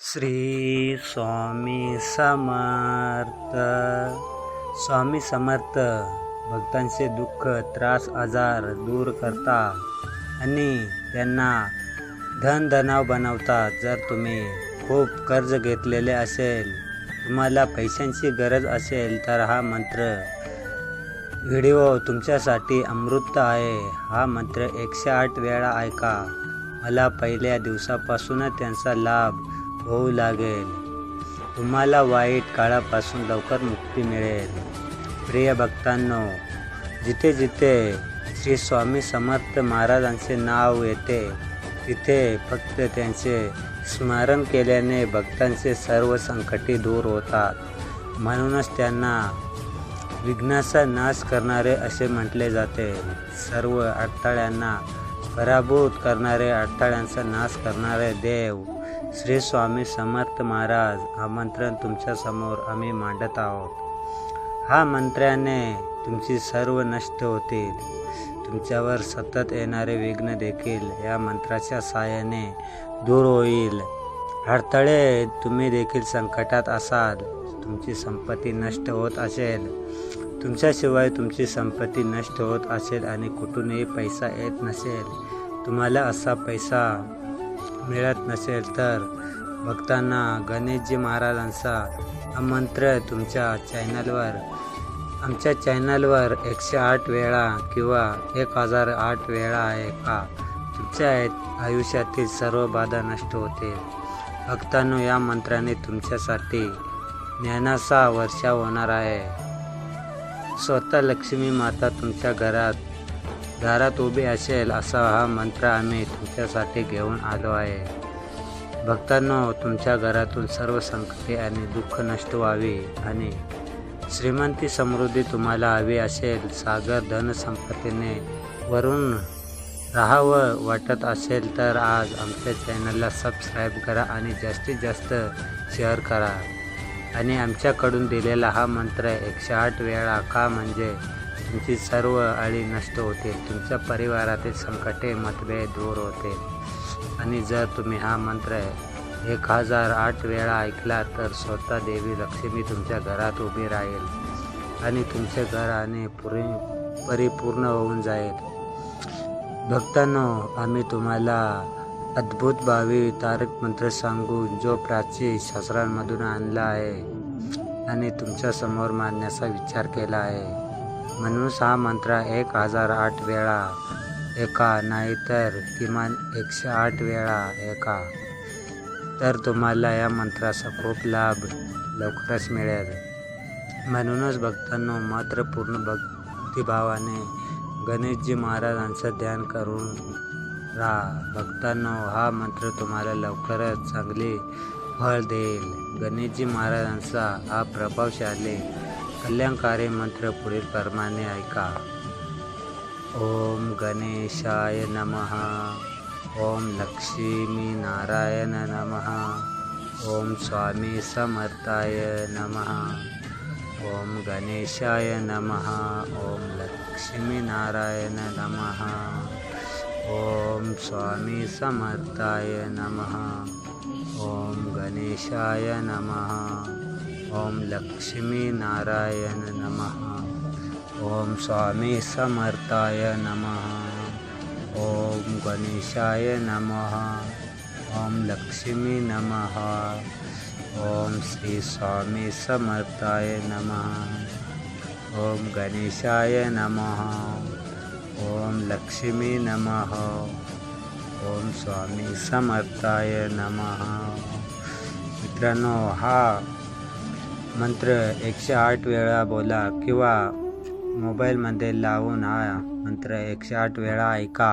श्री स्वामी समर्थ. स्वामी समर्थ भक्तांचे दुःख त्रास आजार दूर करता आणि त्यांना धनधनाव बनवतात जर तुम्ही खूप कर्ज घेतलेले असेल तुम्हाला पैशांची गरज असेल तर हा मंत्र व्हिडिओ तुमच्यासाठी अमृत आहे. हा मंत्र एकशे आठ वेळा ऐका. मला पहिल्या दिवसापासूनच त्यांचा लाभ होऊ लागेल. तुम्हाला वाईट काळापासून लवकर मुक्ती मिळेल. प्रिय भक्तांनो जिथे जिथे श्री स्वामी समर्थ महाराजांचे नाव येते तिथे फक्त त्यांचे स्मरण केल्याने भक्तांचे सर्व संकटे दूर होतात. म्हणूनच त्यांना विघ्नाचा नाश करणारे असे म्हटले जाते. सर्व अडथळ्यांना पराभूत करणारे अडथळ्यांचा नाश करणारे देव श्री स्वामी समर्थ महाराज हा मंत्र तुमच्यासमोर आम्ही मांडत आहोत. हा मंत्र्याने तुमची सर्व नष्ट होतील. तुमच्यावर सतत येणारे विघ्न देखील या मंत्राच्या साहाय्याने दूर होईल. अडथळे तुम्ही देखील संकटात असाल. तुमची संपत्ती नष्ट होत असेल. तुमच्याशिवाय तुमची संपत्ती नष्ट होत असेल आणि कुठूनही पैसा येत नसेल. तुम्हाला असा पैसा मिळत नसेल तर भक्तांना गणेशजी महाराजांचा आमंत्रण तुमच्या चॅनलवर. आमच्या चॅनलवर एकशे आठ वेळा किंवा एक हजार आठ वेळा आहे का? तुमच्या आयुष्यातील सर्व बाधा नष्ट होते. भक्तांनो या मंत्राने तुमच्यासाठी ज्ञानाचा वर्षा होणार आहे. स्वतः लक्ष्मी माता तुमच्या घरात दारात उभी असेल असा हा मंत्र आम्ही तुमच्यासाठी घेऊन आलो आहे. भक्तांनो तुमच्या घरातून सर्व संकटे आणि दुःख नष्ट व्हावी आणि श्रीमंती समृद्धी तुम्हाला हवी असेल सागर धनसंपत्तीने वरून राहावं वाटत असेल तर आज आमच्या चॅनलला सबस्क्राईब करा आणि जास्तीत जास्त शेअर करा. आणि आमच्याकडून दिलेला हा मंत्र एकशे आठ वेळा का म्हणजे तुमची सर्व अळी नष्ट होते. तुमच्या परिवारातील संकटे मतभेद दूर होते. आणि जर तुम्ही हा मंत्र एक हजार आठ वेळा ऐकला तर स्वतः देवी लक्ष्मी तुमच्या घरात उभी राहील. आणि तुमचे घर आणि पुरी परिपूर्ण होऊन जाईल. भक्तांनो आम्ही तुम्हाला अद्भुत भावी तारक मंत्र सांगून जो प्राचीन शास्त्रांमधून आणला आहे. आणि तुमच्यासमोर मांडण्याचा विचार केला आहे. म्हणूनच हा मंत्र एक हजार आठ वेळा एका नाहीतर किमान एकशे आठ वेळा एका. तर तुम्हाला या मंत्राचा खूप लाभ लवकरच मिळेल. म्हणूनच भक्तांनो मात्र पूर्ण भक्तिभावाने गणेशजी महाराजांचं ध्यान करून राहा. भक्तांनो हा मंत्र तुम्हाला लवकरच चांगले फळ देईल. गणेशजी महाराजांचा हा प्रभावशाली कल्याणकारी मंत्र पुढील प्रमाणे ऐका। ओम गणेशाय नमः। ओम लक्ष्मी नारायण नमः। ओम स्वामी समर्थाय नमः। ओम गणेशाय नमः। ओम लक्ष्मी नारायण नमः। ओम स्वामी समर्थाय नमः। ओम गणेशाय नमः ओम लक्ष्मी नारायण नमः। ओम स्वामी समर्थाय नमः। ओम गणेशाय नमः। ओम लक्ष्मी नमः। ओम श्री स्वामी समर्थाय नमः। ओम गणेशाय नमः। ओम लक्ष्मी नमः। ओम स्वामी समर्थाय नमः। मित्रांनो हा मंत्र एकशे आठ वेळा बोला किंवा मोबाईलमध्ये लावून हा मंत्र एकशे आठ वेळा ऐका.